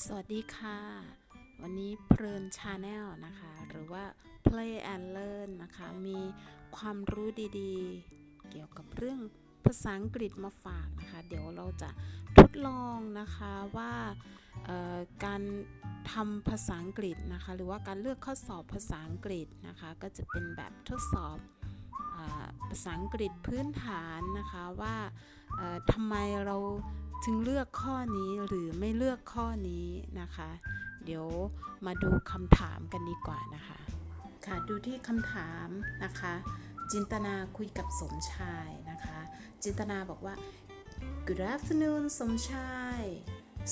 สวัสดีค่ะ วันนี้เพลินชาแนลนะคะ หรือว่า Play and Learn นะคะ มีความรู้ดีๆ เกี่ยวกับเรื่องภาษาอังกฤษมาฝากนะคะ เดี๋ยวเราจะทดลองนะคะว่าการทำภาษาอังกฤษนะคะ หรือว่าการเลือกข้อสอบภาษาอังกฤษนะคะ ก็จะเป็นแบบทดสอบภาษาอังกฤษพื้นฐานนะคะว่าทำไมเรา ถึงเลือกข้อนี้หรือไม่เลือกข้อนี้นะคะ เดี๋ยวมาดูคำถามกันดีกว่านะคะ ค่ะดูที่คำถามนะคะ จินตนาคุยกับสมชายนะคะ จินตนาบอกว่า Good afternoon สมชาย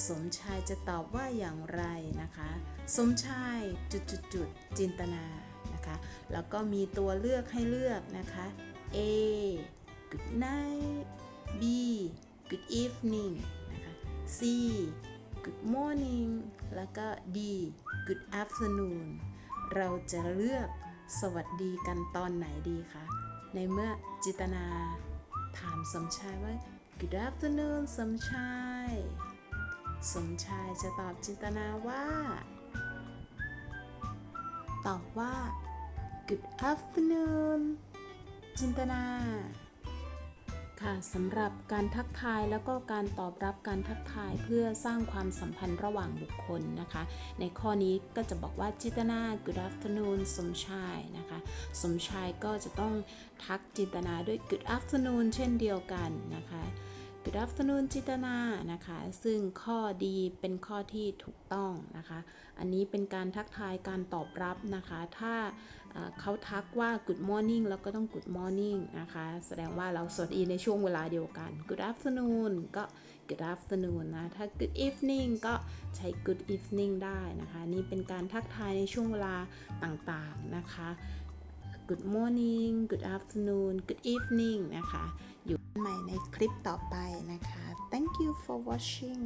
สมชายจะตอบว่าอย่างไรนะคะ สมชายจุดจุดจุดจินตนานะคะ แล้วก็มีตัวเลือกให้เลือกนะคะ A Good night B Good evening นะคะ C Good morning แล้วก็ D Good afternoon เราจะเลือกสวัสดีกันตอนไหนดีคะ ในเมื่อจิตนาถามสมชายว่า Good afternoon สมชาย สมชายจะตอบจินตนาว่า ตอบว่า Good afternoon จินตนา ค่ะสำหรับการทักทายแล้วก็การตอบรับการทักทายเพื่อสร้างความสัมพันธ์ระหว่างบุคคลนะคะ ในข้อนี้ก็จะบอกว่าจิตนา good afternoon สมชายนะคะ สมชายก็จะต้องทักจินตนาด้วย good afternoon เช่นเดียวกันนะคะ Good afternoon จิตนานะคะ ซึ่งข้อดีเป็นข้อที่ถูกต้องนะคะ อันนี้เป็นการทักทายการตอบรับนะคะ ถ้าเขาทักว่า good morning แล้วก็ต้อง good morning นะคะ แสดงว่าเราสวัสดีในช่วงเวลาเดียวกัน good afternoon ก็ good afternoon นะ ถ้า good evening ก็ใช้ good evening ได้นะคะ นี่เป็นการทักทายในช่วงเวลาต่างๆนะคะ good morning good afternoon good evening นะคะ อยู่ใหม่ในคลิปต่อไปนะคะ thank you for watching